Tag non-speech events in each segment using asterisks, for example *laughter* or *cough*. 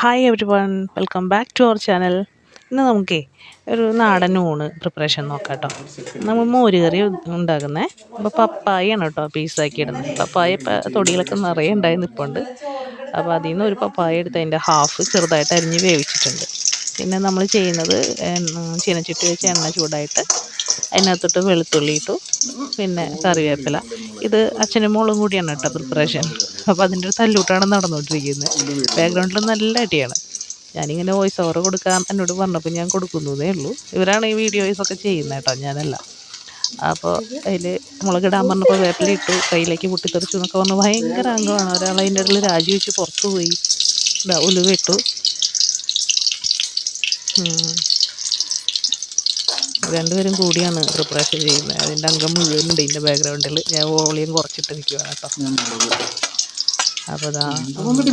Hi every one welcome back to our channel ഇന്ന് നമുക്കേ ഒരു നാടൻ ഊണ് പ്രിപ്പറേഷൻ നോക്കാം കേട്ടോ നമ്മൾ മോര് കറി ഉണ്ടാക്കുന്നത് അപ്പോൾ പപ്പായാണ് കേട്ടോ പീസാക്കി ഇടുന്നത്. പപ്പായ തൊടിയിലൊക്കെ നിറയെ ഉണ്ടായി നിൽപ്പുണ്ട് അപ്പോൾ അതിൽ നിന്ന് ഒരു പപ്പായ എടുത്ത് അതിന്റെ ഹാഫ് ചെറുതായിട്ട് അരിഞ്ഞ് വേവിച്ചിട്ടുണ്ട്. പിന്നെ നമ്മൾ ചെയ്യുന്നത് ചീനച്ചട്ടി വെച്ച് എണ്ണ ചൂടായിട്ട് അതിനകത്തോട്ട് വെളുത്തുള്ളി ഇട്ടു. പിന്നെ കറിവേപ്പില. ഇത് അച്ഛനും മോളും കൂടിയാണ് കേട്ടോ പ്രിപ്പറേഷൻ അപ്പോൾ അതിന്റെ ഒരു തല്ലൂട്ടാണ് നടന്നുകൊണ്ടിരിക്കുന്നത് ബാക്ക്ഗ്രൗണ്ടിൽ നല്ല അടിയാണ്. ഞാനിങ്ങനെ വോയിസ് ഓവർ കൊടുക്കാൻ എന്നോട് പറഞ്ഞപ്പോൾ ഞാൻ കൊടുക്കുന്നതേ ഉള്ളൂ. ഇവരാണ് ഈ വീഡിയോസൊക്കെ ചെയ്യുന്നത് കേട്ടോ ഞാനല്ല. അപ്പോൾ അതിൽ മുളകിടാൻ പറഞ്ഞപ്പോൾ വേപ്പില ഇട്ടു കയ്യിലേക്ക് പൊട്ടിത്തെറിച്ചു എന്നൊക്കെ പറഞ്ഞു ഭയങ്കര അംഗമാണ്. ഒരാൾ അതിന്റെ ഇടയിൽ രാജിവെച്ച് പുറത്തു പോയി ഉലുവിട്ടു രണ്ടുപേരും കൂടിയാണ് പ്രിപ്പറേഷൻ ചെയ്യുന്നത്. അതിന്റെ അംഗം മുഴുവനുണ്ട് ഇതിന്റെ ബാക്ക്ഗ്രൗണ്ടിൽ ഞാൻ വോളിയം കുറച്ചിട്ട് നിൽക്കുകയാണ് കേട്ടോ. അപ്പോൾ അതാ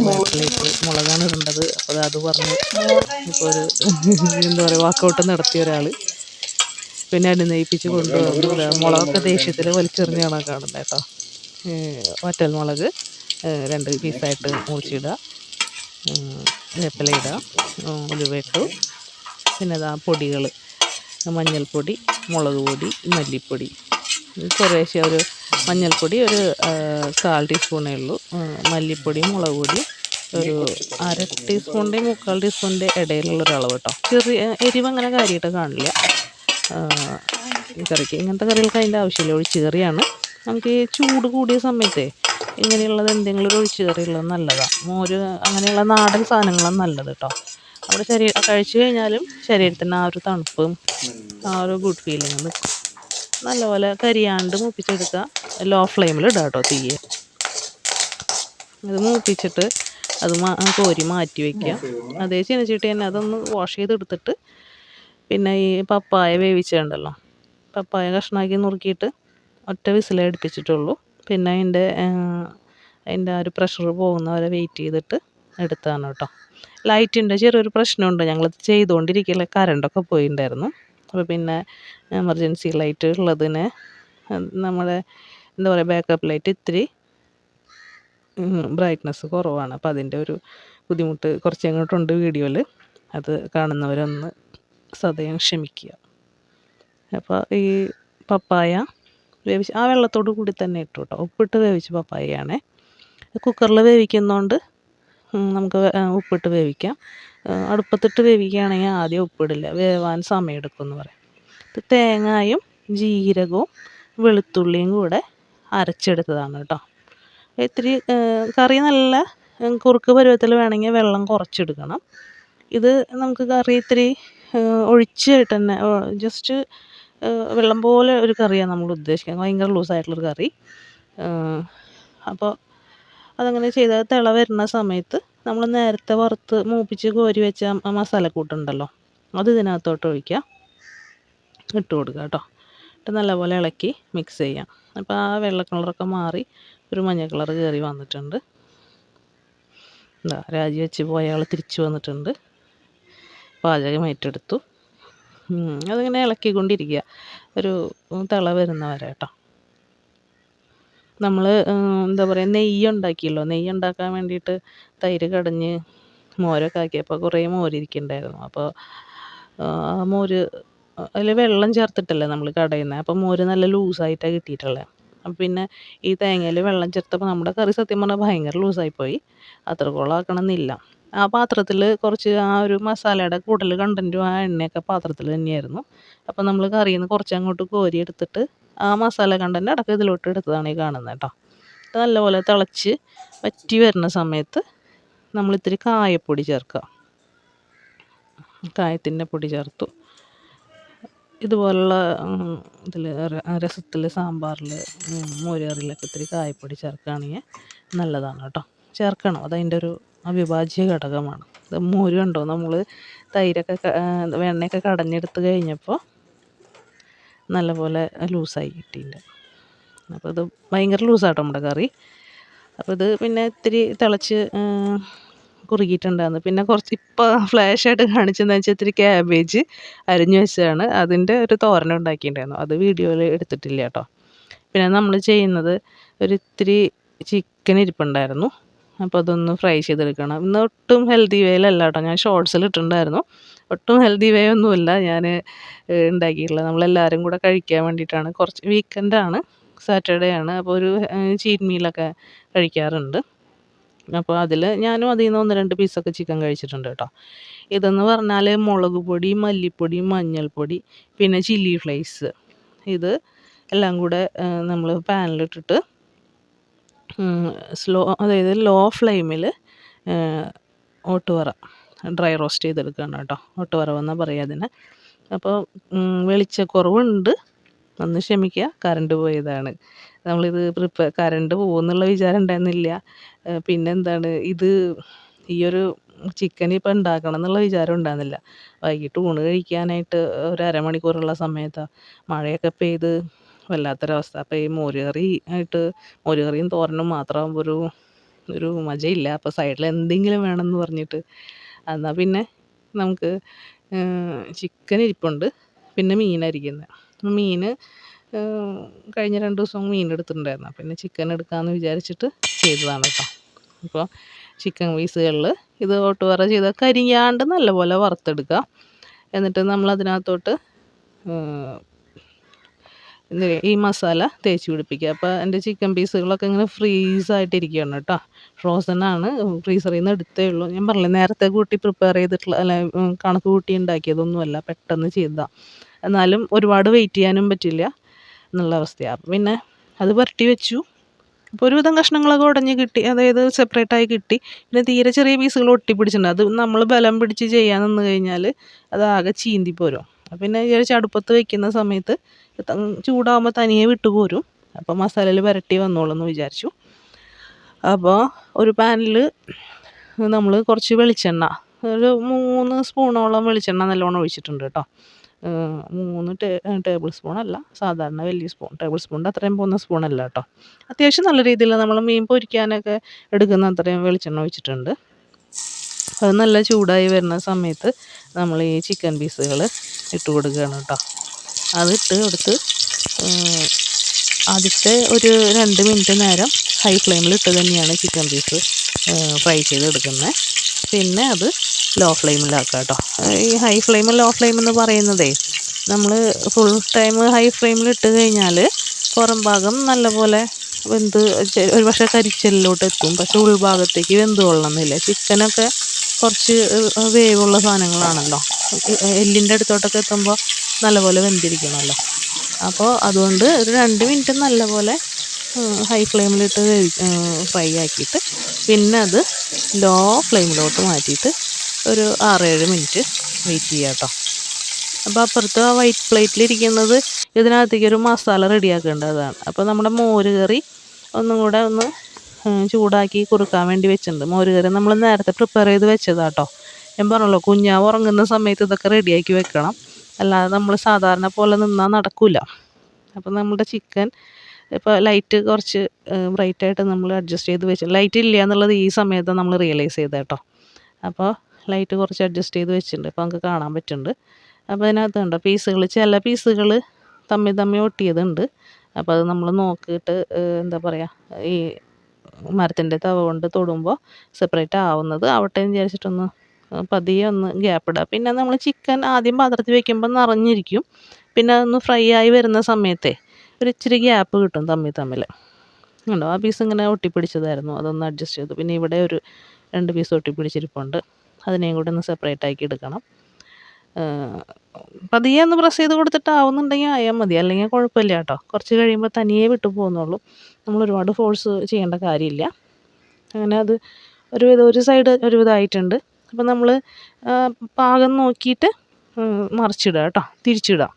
വീട്ടിലേക്ക് മുളകാണ് ഇടേണ്ടത്. അപ്പോൾ അത് പറഞ്ഞ്. ഇപ്പോൾ ഒരു *laughs* എന്താ പറയുക വാക്കൗട്ട് നടത്തിയ ഒരാൾ പിന്നെ അനുനയിപ്പിച്ച് കൊണ്ടുപോകുന്നത് മുളകൊക്കെ ദേഷ്യത്തിൽ വലിച്ചെറിഞ്ഞാണ് കാണുന്നത് കേട്ടോ. വറ്റൽ മുളക് രണ്ട് പീസായിട്ട് മുറിച്ചിടുക. വേപ്പില ഇടുക. ഉലുവ ഇട്ടു. പിന്നെ അതാ പൊടികൾ മഞ്ഞൾപ്പൊടി മുളക് പൊടി മല്ലിപ്പൊടി. കുറേശ്ശെ ഒരു മഞ്ഞൾപ്പൊടി ഒരു കാൽ ടീസ്പൂണേ ഉള്ളൂ. മല്ലിപ്പൊടി മുളക് പൊടി ഒരു അര ടീസ്പൂണിന്റെയും മുക്കാൽ ടീസ്പൂണിന്റെ ഇടയിലുള്ള ഒരു അളവ് കേട്ടോ ചെറിയ എരിവ് അങ്ങനെ കാര്യമായിട്ട് കാണില്ല. കറിക്ക് ഇങ്ങനത്തെ കറികൾക്ക് അതിന്റെ ആവശ്യമില്ല. ഒഴിച്ച് കറിയാണ് നമുക്ക് ഈ ചൂട് കൂടിയ സമയത്തെ ഇങ്ങനെയുള്ളത് എന്തെങ്കിലും ഒരു ഒഴിച്ച് കറി ഉള്ളത് നല്ലതാണ് മോര് അങ്ങനെയുള്ള നാടൻ സാധനങ്ങളാണ് നല്ലത് കേട്ടോ നമ്മുടെ ശരീരം കഴിച്ചു കഴിഞ്ഞാലും ശരീരത്തിന് ആ ഒരു തണുപ്പും ആ ഒരു ഗുഡ് ഫീലിംഗ് നിൽക്കും നല്ലപോലെ കരിയാണ്ട് മൂപ്പിച്ചെടുക്കുക. ലോ ഫ്ലെയിമിൽ ഇടുക കേട്ടോ തീയെ. ഇത് മൂപ്പിച്ചിട്ട് അത് കോരി മാറ്റി വയ്ക്കുക അതേ ചീനച്ചട്ടി തന്നെ അതൊന്ന് വാഷ് ചെയ്തെടുത്തിട്ട് പിന്നെ ഈ പപ്പായ വേവിച്ചിട്ടുണ്ടല്ലോ പപ്പായ കഷ്ണമാക്കി നുറുക്കിയിട്ട് ഒറ്റ വിസിലേ അടുപ്പിച്ചിട്ടുള്ളൂ. പിന്നെ അതിന്റെ അതിന്റെ ആ ഒരു പ്രഷർ പോകുന്നവരെ വെയിറ്റ് ചെയ്തിട്ട് എടുത്താണ് കേട്ടോ ലൈറ്റിന്റെ ചെറിയൊരു പ്രശ്നമുണ്ട്. ഞങ്ങളത് ചെയ്തുകൊണ്ടിരിക്കലെ കറണ്ടൊക്കെ പോയിണ്ടായിരുന്നു. അപ്പോൾ പിന്നെ എമർജൻസി ലൈറ്റ് ഉള്ളതിന് നമ്മുടെ എന്താ പറയുക ബാക്കപ്പ് ലൈറ്റ് ഇത്തിരി ബ്രൈറ്റ്നസ് കുറവാണ്. അപ്പോൾ അതിന്റെ ഒരു ബുദ്ധിമുട്ട് കുറച്ച് അങ്ങോട്ടുണ്ട് വീഡിയോയിൽ അത് കാണുന്നവരൊന്ന് സദയം ക്ഷമിക്കുക. അപ്പോൾ ഈ പപ്പായ വേവിച്ച് ആ വെള്ളത്തോട് കൂടി തന്നെ ഇട്ടു കേട്ടോ ഉപ്പിട്ട് വേവിച്ച പപ്പായയാണേ. കുക്കറിൽ വേവിക്കുന്നതുകൊണ്ട് നമുക്ക് ഉപ്പിട്ട് വേവിക്കാം. അടുപ്പത്തിട്ട് വേവിക്കുകയാണെങ്കിൽ ആദ്യം ഉപ്പിടില്ല. വേവാൻ സമയമെടുക്കും എന്ന് പറയാം. ഇത് തേങ്ങായും ജീരകവും വെളുത്തുള്ളിയും കൂടെ അരച്ചെടുത്തതാണ് കേട്ടോ. ഇത്തിരി കറി നല്ല കുറുക്ക് പരുവത്തിൽ വേണമെങ്കിൽ വെള്ളം കുറച്ചെടുക്കണം. ഇത് നമുക്ക് കറി ഇത്തിരി ഒഴിച്ചായിട്ട് തന്നെ ജസ്റ്റ് വെള്ളം പോലെ ഒരു കറിയാണ് നമ്മൾ ഉദ്ദേശിക്കുന്നത്. ഭയങ്കര ലൂസായിട്ടുള്ളൊരു കറി. അപ്പോൾ അതങ്ങനെ ചെയ്താൽ തിള വരുന്ന സമയത്ത് നമ്മൾ നേരത്തെ വറുത്ത് മൂപ്പിച്ച് കോരി വെച്ച മസാലക്കൂട്ടുണ്ടല്ലോ അത് ഇതിനകത്തോട്ട് ഒഴിക്കുക. ഇട്ട് കൊടുക്കുക കേട്ടോ. എന്നിട്ട് നല്ലപോലെ ഇളക്കി മിക്സ് ചെയ്യാം. അപ്പോൾ ആ വെള്ള കളറൊക്കെ മാറി ഒരു മഞ്ഞ കളർ കയറി വന്നിട്ടുണ്ട്. എന്താ രാജി വെച്ച് പോയ തിരിച്ചു വന്നിട്ടുണ്ട്. പാചകം ഏറ്റെടുത്തു. അതിങ്ങനെ ഇളക്കിക്കൊണ്ടിരിക്കുക. ഒരു തിള വരുന്നവരെ കേട്ടോ. നമ്മൾ എന്താ പറയുക നെയ്യ് ഉണ്ടാക്കിയല്ലോ നെയ്യ് ഉണ്ടാക്കാൻ വേണ്ടിയിട്ട് തൈര് കടഞ്ഞ് മോരൊക്കെ ആക്കിയപ്പോൾ കുറേ മോര് ഇരിക്കുന്നുണ്ടായിരുന്നു അപ്പോൾ മോര് അതിൽ വെള്ളം ചേർത്തിട്ടല്ലേ നമ്മൾ കടയുന്നത് അപ്പോൾ മോര് നല്ല ലൂസായിട്ടാണ് കിട്ടിയിട്ടുള്ളത് അപ്പം പിന്നെ ഈ തേങ്ങയിൽ വെള്ളം ചേർത്തപ്പോൾ നമ്മുടെ കറി സത്യം പറഞ്ഞാൽ ഭയങ്കര ലൂസായിപ്പോയി അത്രക്കോളം ആക്കണമെന്നില്ല ആ പാത്രത്തിൽ കുറച്ച് ആ ഒരു മസാലയുടെ കൂടുതൽ കണ്ടന്റും ആ എണ്ണയൊക്കെ പാത്രത്തിൽ തന്നെയായിരുന്നു. അപ്പം നമ്മൾ കറിയിൽ നിന്ന് കുറച്ച് അങ്ങോട്ട് കോരി എടുത്തിട്ട് ആ മസാല കണ്ടന്റ് അടക്കം ഇതിലോട്ട് എടുത്തതാണ് ഈ കാണുന്നത് കേട്ടോ. നല്ലപോലെ തിളച്ച് വറ്റി വരുന്ന സമയത്ത് നമ്മൾ ഇത്തിരി കായപ്പൊടി ചേർക്കുക. കായത്തിന്റെ പൊടി ചേർത്തു. ഇതുപോലുള്ള ഇതിൽ രസത്തിൽ സാമ്പാറിൽ മോരുകറിയിലൊക്കെ ഇത്തിരി കായപ്പൊടി ചേർക്കുകയാണെങ്കിൽ നല്ലതാണ് കേട്ടോ. ചേർക്കണം. അതതിന്റെ ഒരു അവിഭാജ്യ ഘടകമാണ്. ഇത് മോര് കണ്ടോ നമ്മൾ തൈരൊക്കെ വെണ്ണയൊക്കെ കടഞ്ഞെടുത്ത് കഴിഞ്ഞപ്പോൾ നല്ലപോലെ ലൂസായി കിട്ടിയിട്ടുണ്ട് അപ്പോൾ ഇത് ഭയങ്കര ലൂസാട്ടോ നമ്മുടെ കറി. അപ്പോൾ ഇത് പിന്നെ ഇത്തിരി തിളച്ച് കുറുകിയിട്ടുണ്ടായിരുന്നു. പിന്നെ കുറച്ച് ഇപ്പോൾ ഫ്ലാഷായിട്ട് കാണിച്ചതെന്ന് വെച്ചാൽ ഇത്തിരി ക്യാബേജ് അരിഞ്ഞു വെച്ചതാണ്. അതിന്റെ ഒരു തോരൻ ഉണ്ടാക്കിയിട്ടുണ്ടായിരുന്നു. അത് വീഡിയോയിൽ എടുത്തിട്ടില്ല കേട്ടോ. പിന്നെ നമ്മൾ ചെയ്യുന്നത് ഒരു ഇത്തിരി ചിക്കൻ ഇരിപ്പുണ്ടായിരുന്നു. അപ്പോൾ അതൊന്ന് ഫ്രൈ ചെയ്തെടുക്കണം. ഇന്ന് ഒട്ടും ഹെൽത്തി വേയിലല്ല കേട്ടോ ഞാൻ ഷോർട്സിൽ ഇട്ടിട്ടുണ്ടായിരുന്നു. ഒട്ടും ഹെൽത്തി വേ ഒന്നുമില്ല. ഞാൻ ഉണ്ടാക്കിയിട്ടുള്ളത് നമ്മളെല്ലാവരും കൂടെ കഴിക്കാൻ വേണ്ടിയിട്ടാണ്. കുറച്ച് വീക്കെൻഡാണ് സാറ്റർഡേ ആണ്. അപ്പോൾ ഒരു ചീറ്റ് മീലൊക്കെ കഴിക്കാറുണ്ട്. അപ്പോൾ അതിൽ ഞാനും അതിൽ നിന്ന് ഒന്ന് രണ്ട് പീസൊക്കെ ചിക്കൻ കഴിച്ചിട്ടുണ്ട് കേട്ടോ ഇതെന്ന് പറഞ്ഞാൽ മുളക് പൊടി മല്ലിപ്പൊടി മഞ്ഞൾപ്പൊടി പിന്നെ ചില്ലി ഫ്ലേക്സ് ഇത് എല്ലാം കൂടെ നമ്മൾ പാനിലിട്ടിട്ട് സ്ലോ അതായത് ലോ ഫ്ലെയിമിൽ ഓട്ടുവറ ഡ്രൈ റോസ്റ്റ് ചെയ്തെടുക്കുകയാണ് കേട്ടോ. ഓട്ടുവറവെന്നാണ് പറയുക അതിന്. അപ്പോൾ വെളിച്ചക്കുറവുണ്ട്. ഒന്ന് ക്ഷമിക്കുക കറണ്ട് പോയതാണ്. നമ്മളിത് പ്രിപ്പയർ കറണ്ട് പോകുമെന്നുള്ള വിചാരം ഉണ്ടായിരുന്നില്ല. പിന്നെന്താണ് ഇത് ഈ ഒരു ചിക്കൻ ഇപ്പം ഉണ്ടാക്കണം എന്നുള്ള വിചാരം ഉണ്ടായിരുന്നില്ല. വൈകിട്ട് ഊണ് കഴിക്കാനായിട്ട് ഒരു അരമണിക്കൂറുള്ള സമയത്താണ് മഴയൊക്കെ പെയ്ത് വല്ലാത്തൊരവസ്ഥ. അപ്പോൾ ഈ മോര് കറി ആയിട്ട് മോര് കറിയും തോരനും മാത്രമാകുമ്പോൾ ഒരു ഒരു മജയില്ല. അപ്പോൾ സൈഡിൽ എന്തെങ്കിലും വേണമെന്ന് പറഞ്ഞിട്ട്. എന്നാൽ പിന്നെ നമുക്ക് ചിക്കൻ ഇരിപ്പുണ്ട്. പിന്നെ മീൻ മീനായിരിക്കുന്നത് മീൻ കഴിഞ്ഞ രണ്ട് ദിവസം മീൻ എടുത്തിട്ടുണ്ടായിരുന്നു. പിന്നെ ചിക്കൻ എടുക്കാമെന്ന് വിചാരിച്ചിട്ട് ചെയ്തതാണ് കേട്ടോ. അപ്പോൾ ചിക്കൻ പീസുകളിൽ ഇത് ഓട്ടുവറ ചെയ്ത കരിയാണ്ട് നല്ലപോലെ വറുത്തെടുക്കുക എന്നിട്ട് നമ്മൾ അതിനകത്തോട്ട് ഈ മസാല തേച്ച് പിടിപ്പിക്കുക. അപ്പോൾ എന്റെ ചിക്കൻ പീസുകളൊക്കെ ഇങ്ങനെ ഫ്രീസ് ആയിട്ടിരിക്കുകയാണ് കേട്ടോ. ഫ്രോസൺ ആണ്. ഫ്രീസറിൽ നിന്ന് എടുത്തേ ഉള്ളൂ. ഞാൻ പറഞ്ഞില്ലേ നേരത്തെ കൂട്ടി പ്രിപ്പയർ ചെയ്തിട്ടുള്ള അല്ല കണക്ക് കൂട്ടി ഉണ്ടാക്കിയതൊന്നുമല്ല പെട്ടെന്ന് ചെയ്തതാണ് എന്നാലും ഒരുപാട് വെയിറ്റ് ചെയ്യാനും പറ്റില്ല എന്നുള്ള അവസ്ഥയാണ് പിന്നെ അത് പുരട്ടി വെച്ചു. അപ്പോൾ ഒരുവിധം കഷ്ണങ്ങളൊക്കെ ഉടഞ്ഞ് കിട്ടി. അതായത് സെപ്പറേറ്റ് ആയി കിട്ടി. പിന്നെ തീരെ ചെറിയ പീസുകൾ ഒട്ടിപ്പിടിച്ചിട്ടുണ്ട് അത് നമ്മൾ ബലം പിടിച്ച് ചെയ്യാൻ നിന്ന് കഴിഞ്ഞാൽ അത് ആകെ ചീന്തി പോരും. പിന്നെ വിചാരിച്ച് അടുപ്പത്ത് വെക്കുന്ന സമയത്ത് ചൂടാകുമ്പോൾ തനിയെ വിട്ടു പോരും അപ്പോൾ മസാലയിൽ പുരട്ടി വന്നോളും എന്ന് വിചാരിച്ചു. അപ്പോൾ ഒരു പാനിൽ നമ്മൾ കുറച്ച് വെളിച്ചെണ്ണ ഒരു മൂന്ന് സ്പൂണോളം വെളിച്ചെണ്ണ നല്ലോണം ഒഴിച്ചിട്ടുണ്ട് കേട്ടോ. മൂന്ന് ടേ ടേബിൾ സ്പൂൺ അല്ല സാധാരണ വലിയ സ്പൂൺ ടേബിൾ സ്പൂണിന്റെ അത്രയും പോകുന്ന സ്പൂണല്ല കേട്ടോ. അത്യാവശ്യം നല്ല രീതിയിൽ നമ്മൾ മീൻ പൊരിക്കാനൊക്കെ എടുക്കുന്ന അത്രയും വെളിച്ചെണ്ണ ഒഴിച്ചിട്ടുണ്ട്. അത് നല്ല ചൂടായി വരുന്ന സമയത്ത് നമ്മൾ ഈ ചിക്കൻ പീസുകൾ ഇട്ട് കൊടുക്കുകയാണ് കേട്ടോ. അതിട്ട് കൊടുത്ത് ആദ്യത്തെ ഒരു രണ്ട് മിനിറ്റ് നേരം ഹൈ ഫ്ലെയിമിൽ ഇട്ട് തന്നെയാണ് ചിക്കൻ പീസ് ഫ്രൈ ചെയ്തെടുക്കുന്നത് പിന്നെ അത് ലോ ഫ്ലെയിമിലാക്കുക കേട്ടോ. ഈ ഹൈ ഫ്ലെയിം ലോ ഫ്ലെയിം എന്ന് പറയുന്നതേ നമ്മൾ ഫുൾ ടൈം ഹൈ ഫ്ലെയിമിൽ ഇട്ട് കഴിഞ്ഞാൽ പുറം ഭാഗം നല്ലപോലെ വെന്ത് ഒരു പക്ഷേ കരിച്ചലിലോട്ട് എത്തും. പക്ഷേ ഉൾഭാഗത്തേക്ക് വെന്ത് കൊള്ളണമെന്നില്ല. ചിക്കനൊക്കെ കുറച്ച് വേവുള്ള സാധനങ്ങളാണല്ലോ. എല്ലിന്റെ അടുത്തോട്ടൊക്കെ എത്തുമ്പോൾ നല്ലപോലെ വെന്തിരിക്കണമല്ലോ. അപ്പോൾ അതുകൊണ്ട് ഒരു രണ്ട് മിനിറ്റ് നല്ലപോലെ ഹൈ ഫ്ലെയിമിലിട്ട് ഫ്രൈ ആക്കിയിട്ട് പിന്നെ അത് ലോ ഫ്ലെയിമിലോട്ട് മാറ്റിയിട്ട് ഒരു ആറേഴ് മിനിറ്റ് വെയിറ്റ് ചെയ്യാം കേട്ടോ. അപ്പോൾ അപ്പുറത്ത് ആ വൈറ്റ് പ്ലേറ്റിലിരിക്കുന്നത് ഇതിനകത്തേക്ക് ഒരു മസാല റെഡിയാക്കേണ്ടതാണ് അപ്പോൾ നമ്മുടെ മോര് കറി ഒന്നും കൂടെ ഒന്ന് ചൂടാക്കി കുറുക്കാൻ വേണ്ടി വെച്ചിട്ടുണ്ട്. മോര് കറി നമ്മൾ നേരത്തെ പ്രിപ്പയർ ചെയ്ത് വെച്ചതാട്ടോ ഞാൻ പറഞ്ഞല്ലോ കുഞ്ഞാവ് ഉറങ്ങുന്ന സമയത്ത് ഇതൊക്കെ റെഡിയാക്കി വെക്കണം. അല്ലാതെ നമ്മൾ സാധാരണ പോലെ നിന്നാൽ നടക്കില്ല അപ്പോൾ നമ്മുടെ ചിക്കൻ ഇപ്പോൾ ലൈറ്റ് കുറച്ച് ബ്രൈറ്റായിട്ട് നമ്മൾ അഡ്ജസ്റ്റ് ചെയ്ത് വെച്ചു ലൈറ്റ് ഇല്ല എന്നുള്ളത് ഈ സമയത്ത് നമ്മൾ റിയലൈസ് ചെയ്തത് കേട്ടോ അപ്പോൾ ലൈറ്റ് കുറച്ച് അഡ്ജസ്റ്റ് ചെയ്ത് വെച്ചിട്ടുണ്ട് അപ്പോൾ നമുക്ക് കാണാൻ പറ്റുന്നുണ്ട്. അപ്പോൾ അതിനകത്ത് കണ്ടോ പീസുകൾ ചില പീസുകൾ തമ്മി തമ്മി ഒട്ടിയതുണ്ട്. അപ്പോൾ അത് നമ്മൾ നോക്കിയിട്ട് എന്താ പറയുക ഈ മരത്തിന്റെ തവ കൊണ്ട് തൊടുമ്പോൾ സെപ്പറേറ്റ് ആവുന്നത് ആവട്ടെ എന്ന് വിചാരിച്ചിട്ടൊന്ന് പതിയെ ഒന്ന് ഗ്യാപ്പ് ഇടുക പിന്നെ നമ്മൾ ചിക്കൻ ആദ്യം പാത്രത്തിൽ വെക്കുമ്പോൾ നിറഞ്ഞിരിക്കും. പിന്നെ അതൊന്ന് ഫ്രൈ ആയി വരുന്ന സമയത്തെ ഒരു ഇച്ചിരി ഗ്യാപ്പ് കിട്ടും തമ്മിൽ തമ്മിൽ ഉണ്ടോ ആ പീസ് ഇങ്ങനെ ഒട്ടിപ്പിടിച്ചതായിരുന്നു. അതൊന്ന് അഡ്ജസ്റ്റ് ചെയ്തു. പിന്നെ ഇവിടെ ഒരു രണ്ട് പീസ് ഒട്ടിപ്പിടിച്ചിരിപ്പുണ്ട്. അതിനെയും കൂടെ ഒന്ന് സെപ്പറേറ്റ് ആക്കി എടുക്കണം. പതിയെ ഒന്ന് പ്രസ് ചെയ്ത് കൊടുത്തിട്ട് ആവുന്നുണ്ടെങ്കിൽ ആയാൽ മതി. അല്ലെങ്കിൽ കുഴപ്പമില്ല കേട്ടോ. കുറച്ച് കഴിയുമ്പോൾ തനിയേ വിട്ടു പോകുന്നുള്ളൂ. നമ്മൾ ഒരുപാട് ഫോഴ്സ് ചെയ്യേണ്ട കാര്യമില്ല. അങ്ങനെ അത് ഒരുവിധം ഒരു സൈഡ് ഒരുവിധം ആയിട്ടുണ്ട്. അപ്പോൾ നമ്മൾ പാകം നോക്കിയിട്ട് മറിച്ചിടുക കേട്ടോ തിരിച്ചിടുക.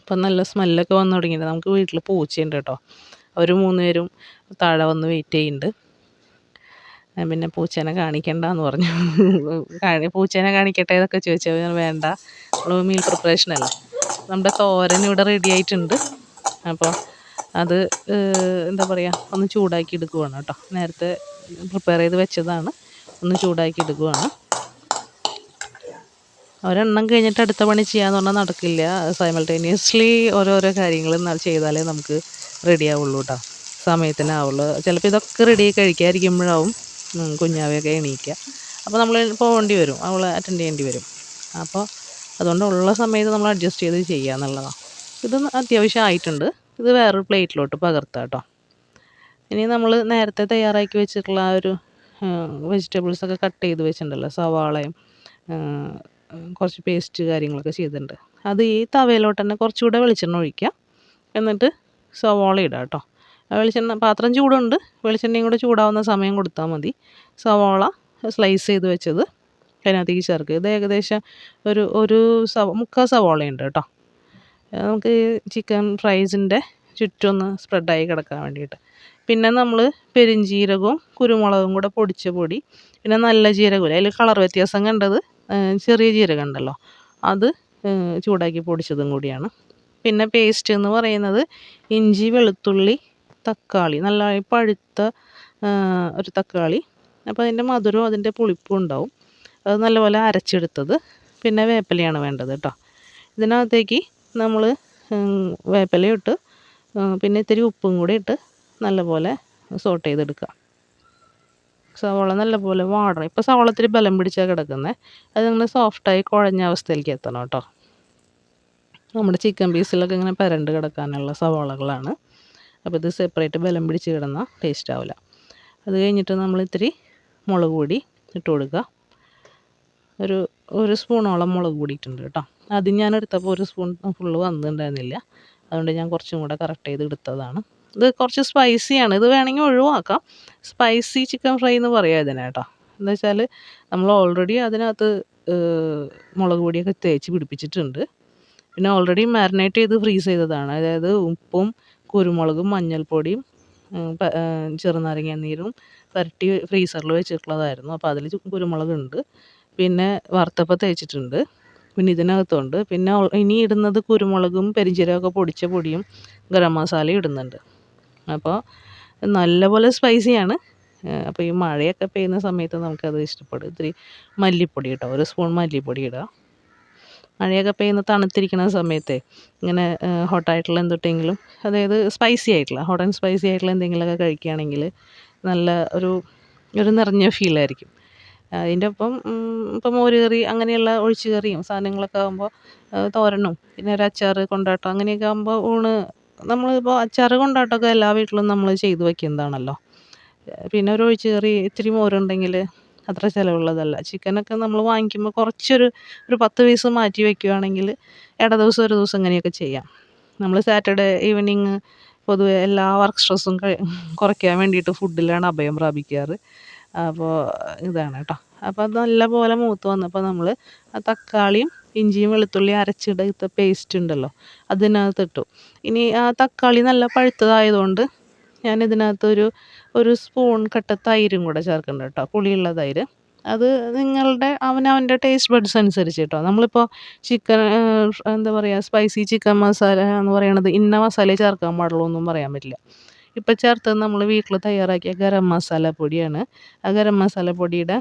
അപ്പം നല്ല സ്മെല്ലൊക്കെ വന്നു തുടങ്ങിയിട്ട് നമുക്ക് വീട്ടിൽ പൂച്ചയുണ്ട് കേട്ടോ. അവർ മൂന്ന് പേരും താഴെ വന്ന് വെയിറ്റ് ചെയ്യുന്നുണ്ട്. പിന്നെ പൂച്ചേനെ കാണിക്കണ്ട എന്ന് പറഞ്ഞു. കാണി പൂച്ചേനെ കാണിക്കട്ടെ എന്നൊക്കെ ചോദിച്ചാൽ വേണ്ട. നമ്മൾ മീൽ പ്രിപ്പറേഷൻ അല്ല? നമ്മുടെ തോരൻ ഇവിടെ റെഡി ആയിട്ടുണ്ട്. അപ്പോൾ അത് എന്താ പറയുക ഒന്ന് ചൂടാക്കി എടുക്കുവാണ് കേട്ടോ. നേരത്തെ പ്രിപ്പയർ ചെയ്ത് വെച്ചതാണ്. ഒന്ന് ചൂടാക്കി എടുക്കുവാണ്. ഒരെണ്ണം കഴിഞ്ഞിട്ട് അടുത്ത പണി ചെയ്യാന്ന് പറഞ്ഞാൽ നടക്കില്ല. സൈമൾട്ടേനിയസ്ലി ഓരോരോ കാര്യങ്ങൾ ചെയ്താലേ നമുക്ക് റെഡി ആവുള്ളൂ കേട്ടോ സമയത്തിനാവുള്ളൂ ചിലപ്പോൾ ഇതൊക്കെ റെഡി കഴിക്കാതിരിക്കുമ്പോഴാവും കുഞ്ഞാവയൊക്കെ എണീക്കുക അപ്പോൾ നമ്മൾ പോകേണ്ടി വരും. അവൾ അറ്റൻഡ് ചെയ്യേണ്ടി വരും. അപ്പോൾ അതുകൊണ്ട് ഉള്ള സമയത്ത് നമ്മൾ അഡ്ജസ്റ്റ് ചെയ്ത് ചെയ്യുക എന്നുള്ളതാണ് ഇത് അത്യാവശ്യം ആയിട്ടുണ്ട്. ഇത് വേറൊരു പ്ലേറ്റിലോട്ട് പകർത്താം കേട്ടോ ഇനി നമ്മൾ നേരത്തെ തയ്യാറാക്കി വെച്ചിട്ടുള്ള ആ ഒരു വെജിറ്റബിൾസ് ഒക്കെ കട്ട് ചെയ്ത് വെച്ചിട്ടുണ്ടല്ലോ സവാളയും കുറച്ച് പേസ്റ്റ് കാര്യങ്ങളൊക്കെ ചെയ്തിട്ടുണ്ട്. അത് ഈ തവയിലോട്ട് തന്നെ കുറച്ചുകൂടെ വെളിച്ചെണ്ണ ഒഴിക്കുക എന്നിട്ട് സവാള ഇടുക കേട്ടോ. വെളിച്ചെണ്ണ പാത്രം ചൂടുണ്ട്. വെളിച്ചെണ്ണയും കൂടെ ചൂടാവുന്ന സമയം കൊടുത്താൽ മതി. സവാള സ്ലൈസ് ചെയ്ത് വെച്ചത് അതിനകത്തേക്ക് ചേർക്കുക. ഇത് ഏകദേശം ഒരു ഒരു സവ മുക്കാൽ സവാളയുണ്ട് കേട്ടോ. നമുക്ക് ചിക്കൻ ഫ്രൈസിന്റെ ചുറ്റൊന്ന് സ്പ്രെഡായി കിടക്കാൻ വേണ്ടിയിട്ട്. പിന്നെ നമ്മൾ പെരിഞ്ജീരകവും കുരുമുളകും കൂടെ പൊടിച്ച പൊടി പിന്നെ നല്ല ജീരകം അതിൽ കളർ വ്യത്യാസം കണ്ടത് ചെറിയ ജീരകം ഉണ്ടല്ലോ. അത് ചൂടാക്കി പൊടിച്ചതും കൂടിയാണ്. പിന്നെ പേസ്റ്റ് എന്ന് പറയുന്നത് ഇഞ്ചി വെളുത്തുള്ളി തക്കാളി നല്ല പഴുത്ത ഒരു തക്കാളി. അപ്പോൾ അതിന്റെ മധുരവും അതിന്റെ പുളിപ്പും ഉണ്ടാവും. അത് നല്ലപോലെ അരച്ചെടുത്തത് പിന്നെ വേപ്പിലയാണ് വേണ്ടത് കേട്ടോ. ഇതിനകത്തേക്ക് നമ്മൾ വേപ്പലയിട്ട് പിന്നെ ഇത്തിരി ഉപ്പും കൂടി ഇട്ട് നല്ലപോലെ സോട്ട് ചെയ്തെടുക്കുക. സവാള നല്ലപോലെ വാടണം. ഇപ്പോൾ സവാള ഇത്തിരി ബലം പിടിച്ചാൽ കിടക്കുന്നത് അത് നിങ്ങൾ സോഫ്റ്റായി കുഴഞ്ഞ അവസ്ഥയിലേക്ക് എത്തണം കേട്ടോ. നമ്മുടെ ചിക്കൻ പീസിലൊക്കെ ഇങ്ങനെ പരണ്ട് കിടക്കാനുള്ള സവാളകളാണ്. അപ്പോൾ ഇത് സെപ്പറേറ്റ് ബലം പിടിച്ച് കിടന്നാൽ ടേസ്റ്റ് ആവില്ല അത് കഴിഞ്ഞിട്ട് നമ്മൾ ഇത്തിരി മുളക് പൊടി ഇട്ട് കൊടുക്കുക. ഒരു ഒരു സ്പൂണോളം മുളക് പൊടി ഇട്ടുണ്ട് കേട്ടോ. അത് ഞാൻ എടുത്തപ്പോൾ ഒരു സ്പൂൺ ഫുള്ള് വന്നിട്ടുണ്ടായിരുന്നില്ല. അതുകൊണ്ട് ഞാൻ കുറച്ചും കൂടെ കറക്റ്റ് ചെയ്ത് എടുത്തതാണ്. ഇത് കുറച്ച് സ്പൈസിയാണ്. ഇത് വേണമെങ്കിൽ ഒഴിവാക്കാം. സ്പൈസി ചിക്കൻ ഫ്രൈ എന്ന് പറയാം ഇതിനെ കേട്ടോ. എന്താ വെച്ചാൽ നമ്മൾ ഓൾറെഡി അതിനകത്ത് മുളക് പൊടിയൊക്കെ തേച്ച് പിടിപ്പിച്ചിട്ടുണ്ട്. പിന്നെ ഓൾറെഡി മാരിനേറ്റ് ചെയ്ത് ഫ്രീസ് ചെയ്തതാണ്. അതായത് ഉപ്പും കുരുമുളകും മഞ്ഞൾപ്പൊടിയും ചെറുനാരങ്ങ നീരും പുരട്ടി ഫ്രീസറിൽ വെച്ചിട്ടുള്ളതായിരുന്നു. അപ്പോൾ അതിൽ കുരുമുളകുണ്ട് പിന്നെ വറുത്തപ്പം തേച്ചിട്ടുണ്ട്. പിന്നെ ഇതിനകത്തുണ്ട്. പിന്നെ ഇനി ഇടുന്നത് കുരുമുളകും പെരിഞ്ചീരകമൊക്കെ പൊടിച്ച പൊടിയും ഗരം മസാലയും ഇടുന്നുണ്ട്. അപ്പോൾ നല്ലപോലെ സ്പൈസിയാണ്. അപ്പോൾ ഈ മഴയൊക്കെ പെയ്യുന്ന സമയത്ത് നമുക്കത് ഇഷ്ടപ്പെടും. ഇത്തിരി മല്ലിപ്പൊടി കേട്ടോ ഒരു സ്പൂൺ മല്ലിപ്പൊടി ഇടുക മഴയൊക്കെ പെയ്യുന്ന തണുത്തിരിക്കുന്ന സമയത്തെ ഇങ്ങനെ ഹോട്ടായിട്ടുള്ള എന്തൊട്ടെങ്കിലും അതായത് സ്പൈസി ആയിട്ടുള്ള ഹോട്ട് ആൻഡ് സ്പൈസി ആയിട്ടുള്ള എന്തെങ്കിലുമൊക്കെ കഴിക്കുകയാണെങ്കിൽ നല്ല ഒരു ഒരു നിറഞ്ഞ ഫീലായിരിക്കും അതിന്റെ ഒപ്പം ഇപ്പം മോര് കറി അങ്ങനെയുള്ള ഒഴിച്ച് കറിയും സാധനങ്ങളൊക്കെ ആകുമ്പോൾ തോരനും പിന്നെ ഒരു അച്ചാർ കൊണ്ടാട്ടം അങ്ങനെയൊക്കെ ആകുമ്പോൾ ഊണ് നമ്മളിപ്പോൾ അച്ചാർ കൊണ്ടാട്ടമൊക്കെ എല്ലാ വീട്ടിലും നമ്മൾ ചെയ്തു വയ്ക്കുന്നതാണല്ലോ പിന്നെ ഒരു കറി ഇത്തിരി മോരുണ്ടെങ്കിൽ അത്ര ചിലവുള്ളതല്ല. ചിക്കനൊക്കെ നമ്മൾ വാങ്ങിക്കുമ്പോൾ കുറച്ചൊരു ഒരു പത്ത് പീസ് മാറ്റി വയ്ക്കുകയാണെങ്കിൽ ഇട ദിവസം ഒരു ദിവസം ഇങ്ങനെയൊക്കെ ചെയ്യാം. നമ്മൾ സാറ്റർഡേ ഈവനിങ് പൊതുവെ എല്ലാ വർക്ക് സ്ട്രെസ്സും കുറയ്ക്കാൻ വേണ്ടിയിട്ട് ഫുഡിലാണ് അഭയം പ്രാപിക്കാറ്. അപ്പോൾ ഇതാണ് കേട്ടോ. അപ്പോൾ അത് നല്ലപോലെ മൂത്ത് വന്നപ്പോൾ നമ്മൾ തക്കാളിയും ഇഞ്ചിയും വെളുത്തുള്ളിയും അരച്ചെടുത്ത പേസ്റ്റ് ഉണ്ടല്ലോ അതിനകത്ത് ഇട്ടു. ഇനി ആ തക്കാളി നല്ല പഴുത്തതായതുകൊണ്ട് ഞാൻ ഇതിനകത്ത് ഒരു ഒരു സ്പൂൺ കട്ട തൈരും കൂടെ ചേർക്കുന്നുണ്ട് കേട്ടോ പുളിയുള്ള തൈര്. അത് നിങ്ങളുടെ അവനവന്റെ ടേസ്റ്റ് ബഡ്സ് അനുസരിച്ച് കേട്ടോ. നമ്മളിപ്പോൾ ചിക്കൻ എന്താ പറയുക സ്പൈസി ചിക്കൻ മസാല എന്ന് പറയണത് ഇന്ന മസാല ചേർക്കാൻ പാടുള്ളൂ ഒന്നും പറയാൻ പറ്റില്ല. ഇപ്പോൾ ചേർത്തത് നമ്മൾ വീട്ടിൽ തയ്യാറാക്കിയ ഗരം മസാല പൊടിയാണ്. ആ ഗരം മസാല പൊടിയുടെ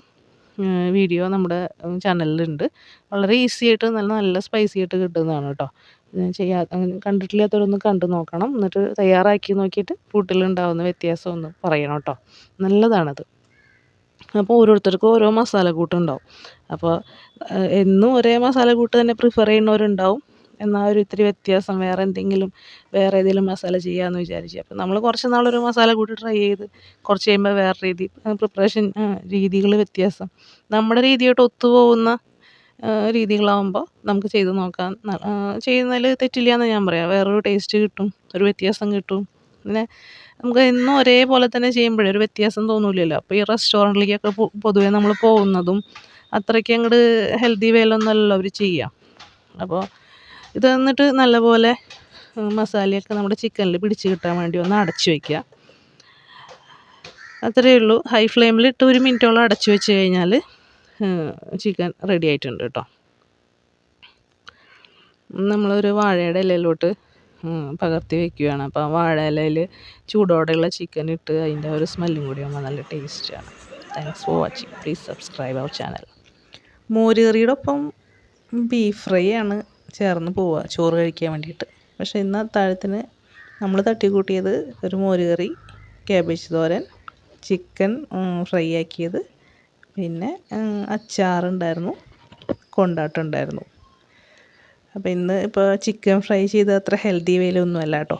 വീഡിയോ നമ്മുടെ ചാനലിലുണ്ട്. വളരെ ഈസി ആയിട്ട് നല്ല നല്ല സ്പൈസി ആയിട്ട് കിട്ടുന്നതാണ് കേട്ടോ ചെയ്യാ കണ്ടിട്ടില്ലാത്തവരൊന്ന് കണ്ടു നോക്കണം. എന്നിട്ട് തയ്യാറാക്കി നോക്കിയിട്ട് കൂട്ടിലുണ്ടാവുന്ന വ്യത്യാസം ഒന്ന് പറയണം കേട്ടോ നല്ലതാണത്. അപ്പോൾ ഓരോരുത്തർക്കും ഓരോ മസാല കൂട്ടുണ്ടാവും. അപ്പോൾ എന്നും ഒരേ മസാല കൂട്ട് തന്നെ പ്രിഫർ ചെയ്യുന്നവരുണ്ടാവും. എന്നാൽ ഒരു ഇത്തിരി വ്യത്യാസം വേറെ എന്തെങ്കിലും വേറെ ഏതെങ്കിലും മസാല ചെയ്യാമെന്ന് വിചാരിച്ചു. അപ്പോൾ നമ്മൾ കുറച്ച് നാളൊരു മസാല കൂടി ട്രൈ ചെയ്ത് കുറച്ച് കഴിയുമ്പോൾ വേറെ രീതി പ്രിപ്പറേഷൻ രീതികൾ വ്യത്യാസം. നമ്മുടെ രീതിയായിട്ട് ഒത്തുപോകുന്ന രീതികളാവുമ്പോൾ നമുക്ക് ചെയ്ത് നോക്കാം. ചെയ്യുന്നതിൽ തെറ്റില്ല എന്ന് ഞാൻ പറയാം. വേറൊരു ടേസ്റ്റ് കിട്ടും ഒരു വ്യത്യാസം കിട്ടും. പിന്നെ നമുക്ക് എന്നും ഒരേപോലെ തന്നെ ചെയ്യുമ്പോഴേ ഒരു വ്യത്യാസം തോന്നൂലല്ലോ അപ്പോൾ ഈ റെസ്റ്റോറന്റിലേക്കൊക്കെ പൊതുവേ നമ്മൾ പോകുന്നതും അത്രയ്ക്ക് അങ്ങോട്ട് ഹെൽത്തി വേലൊന്നുമല്ലല്ലോ അവർ ചെയ്യുക അപ്പോൾ ഇത് എന്നിട്ട് നല്ലപോലെ മസാലയൊക്കെ നമ്മുടെ ചിക്കനിൽ പിടിച്ച് കിട്ടാൻ വേണ്ടി ഒന്ന് അടച്ചു വയ്ക്കുക അത്രയേ ഉള്ളൂ. ഹൈ ഫ്ലെയിമിൽ ഇട്ട് ഒരു മിനിറ്റോളം അടച്ചു വെച്ച് കഴിഞ്ഞാൽ ചിക്കൻ റെഡി ആയിട്ടുണ്ട് കേട്ടോ. നമ്മളൊരു വാഴയുടെ ഇലയിലോട്ട് പകർത്തി വെക്കുകയാണ്. അപ്പോൾ ആ വാഴ ഇലയിൽ ചൂടോടെയുള്ള ചിക്കൻ ഇട്ട് അതിന്റെ ഒരു സ്മെല്ലും കൂടി ആകുമ്പോൾ നല്ല ടേസ്റ്റാണ് thanks for watching please subscribe our channel മോരുകറിയുടെ ഒപ്പം ബീഫ് ഫ്രൈ ആണ് ചേർന്ന് പോവുക ചോറ് കഴിക്കാൻ വേണ്ടിയിട്ട്. പക്ഷേ ഇന്ന് അത്താഴത്തിന് നമ്മൾ തട്ടിക്കൂട്ടിയത് ഒരു മോര് കറി ക്യാബേജ് തോരൻ ചിക്കൻ ഫ്രൈ ആക്കിയത്. പിന്നെ അച്ചാറുണ്ടായിരുന്നു കൊണ്ടാട്ടമുണ്ടായിരുന്നു അപ്പോൾ ഇന്ന് ഇപ്പോൾ ചിക്കൻ ഫ്രൈ ചെയ്ത് അത്ര ഹെൽത്തി വേയിലൊന്നും അല്ല കേട്ടോ.